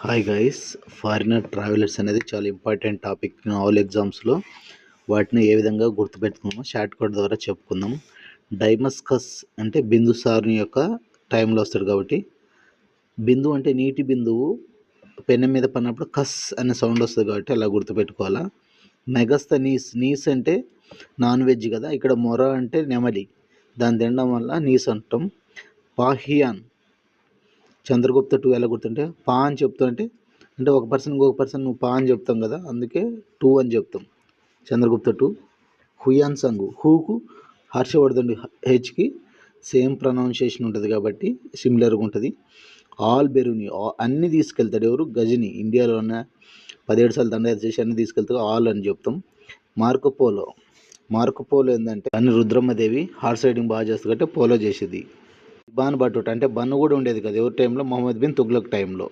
Hi guys foreigner travellers అనేది చాలా important topic all ఎగ్జామ్స్లో వాటిని ఏ విధంగా గుర్తుపెట్టుకున్నామో షార్ట్ కట్ ద్వారా చెప్పుకుందాం. డైమస్కస్ అంటే బిందుసారుని యొక్క టైంలో వస్తాడు కాబట్టి బిందు అంటే నీటి బిందువు పెన్ను మీద పడినప్పుడు కస్ అనే సౌండ్ వస్తుంది కాబట్టి అలా గుర్తుపెట్టుకోవాలా. మెగస్త నీస్ నీస్ అంటే నాన్ వెజ్ కదా ఇక్కడ మొర అంటే నెమలి దాన్ని తినడం వల్ల నీస్ అంటాం. పాహియాన్ చంద్రగుప్త టూ ఎలా గుర్తుంటే పా అని చెప్తుంటే అంటే ఒక పర్సన్ ఇంకొక పర్సన్ నువ్వు పా అని చెప్తాం కదా అందుకే టూ అని చెప్తాం. చంద్రగుప్త టూ హుయాన్ సంగు హూకు హర్షవర్ధన్ హెచ్కి సేమ్ ప్రొనౌన్సియేషన్ ఉంటుంది కాబట్టి సిమిలర్గా ఉంటుంది. ఆల్ బెరూని అన్నీ తీసుకెళ్తాడు ఎవరు? గజని ఇండియాలో ఉన్న పదిహేడు సార్లు దండయాత్ర చేసి అన్ని తీసుకెళ్తాడు ఆల్ అని చెప్తాం. మార్కో పోలో ఏంటంటే అన్ని రుద్రమ్మదేవి హార్స్ రైడింగ్ బాగా చేస్తుంది కాబట్టి పోలో చేసేది. బాన్ బట్టుట అంటే బన్ను కూడా ఉండేది కదా. ఎవరి టైంలో? మొహమ్మద్ బిన్ తుగ్లక్ టైంలో.